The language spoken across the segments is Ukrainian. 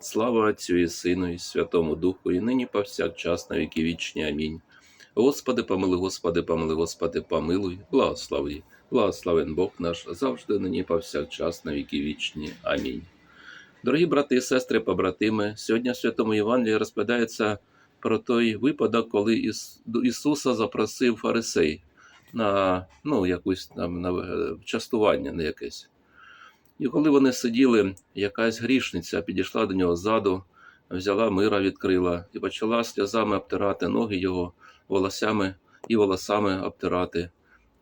Слава Отцю і Сину, і Святому Духу, і нині повсякчас на віки вічні. Амінь. Господи, помилуй, Господи, помилуй, Господи, помилуй, благослови, благословен Бог наш, завжди нині повсякчас на віки вічні. Амінь. Дорогі брати і сестри, побратими, сьогодні в Святому Євангелії розповідається про той випадок, коли Іс- Ісуса запросив фарисей на ну, якусь там на е, частування на якесь. І коли вони сиділи, якась грішниця підійшла до нього ззаду, взяла мира, відкрила і почала сльозами обтирати ноги його, волосями і волосами обтирати,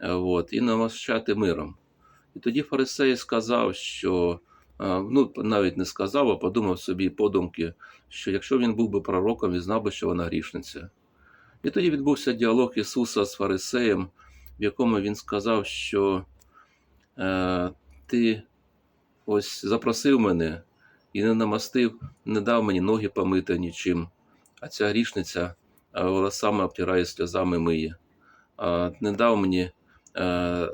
е, от, і намащати миром. І тоді фарисей сказав, що е, ну, навіть не сказав, а подумав собі подумки, що якщо він був би пророком, він знав би, що вона грішниця. І тоді відбувся діалог Ісуса з фарисеєм, в якому він сказав, що е, ти ось запросив мене і не намастив, не дав мені ноги помити нічим. А ця грішниця волосами обтирає сльозами миє. А, не дав мені а,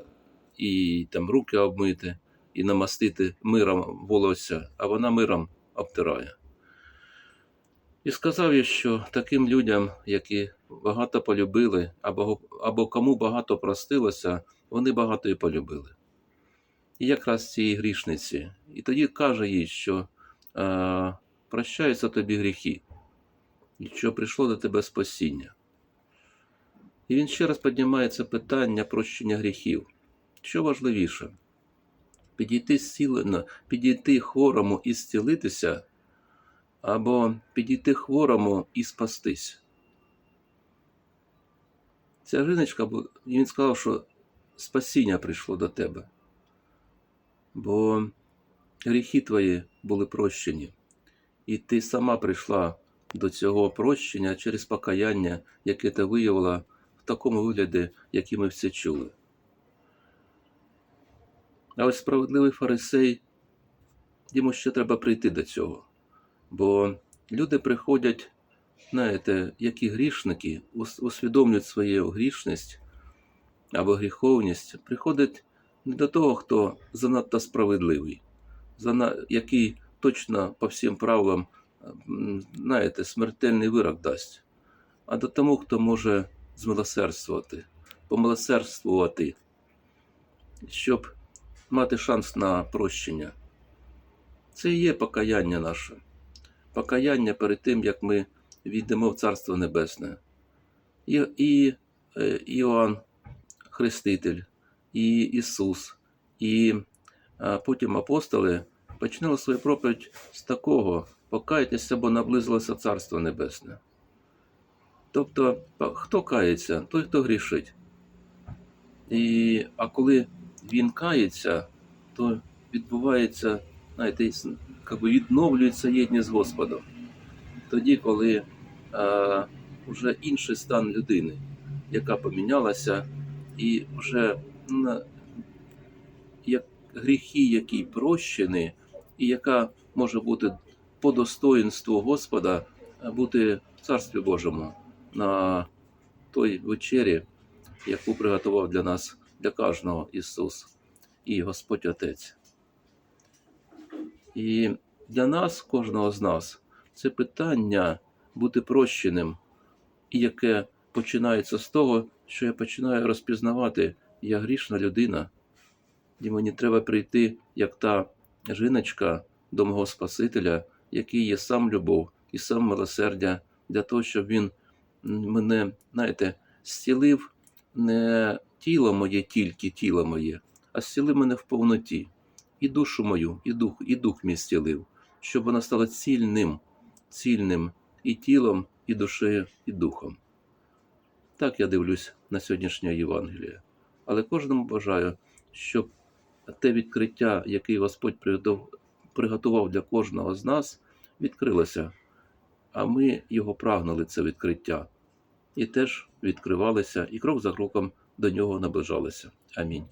і там руки обмити, і намастити миром волосся, а вона миром обтирає. І сказав я, що таким людям, які багато полюбили, або, або кому багато простилося, вони багато і полюбили і якраз цієї грішниці. І тоді каже їй, що е, прощаються тобі гріхи, і що прийшло до тебе спасіння. І він ще раз піднімає це питання прощення гріхів. Що важливіше? Підійти зцілено, підійти хворому і зцілитися, або підійти хворому і спастись. Ця жіночка, він сказав, що спасіння прийшло до тебе бо гріхи твої були прощені, і ти сама прийшла до цього прощення через покаяння, яке ти виявила в такому вигляді, який ми всі чули. А ось справедливий фарисей, йому ще треба прийти до цього. Бо люди приходять, знаєте, які грішники, усвідомлюють свою грішність або гріховність, приходять не до того, хто занадто справедливий, який точно по всім правилам, знаєте, смертельний вирок дасть, а до тому, хто може змилосердствувати, помилосердствувати, щоб мати шанс на прощення. Це і є покаяння наше. Покаяння перед тим, як ми війдемо в Царство Небесне. І, і е, Іоанн Хреститель, і Ісус, і потім апостоли починали свою проповідь з такого: покайтеся, бо наблизилося Царство Небесне. Тобто, хто кається, той, хто грішить. І, а коли він кається, то відбувається, знаєте, іс- как би відновлюється єдність з Господом. Тоді, коли а, вже інший стан людини, яка помінялася, і вже як гріхи, які прощені, і яка може бути по достоїнству Господа бути в Царстві Божому на той вечері, яку приготував для нас, для кожного Ісус і Господь Отець. І для нас, кожного з нас, це питання бути прощеним, і яке починається з того, що я починаю розпізнавати, я грішна людина, і мені треба прийти, як та жіночка до мого Спасителя, який є сам любов і сам милосердя, для того, щоб він мене, знаєте, зцілив не тіло моє, тільки тіло моє, а зцілив мене в повноті, і душу мою, і дух, і дух мій зцілив, щоб вона стала цільним, цільним і тілом, і душею, і духом. Так я дивлюсь на сьогоднішнє Євангеліє. Але кожному бажаю, щоб те відкриття, яке Господь приготував для кожного з нас, відкрилося, а ми його прагнули, це відкриття, і теж відкривалися, і крок за кроком до нього наближалися. Амінь.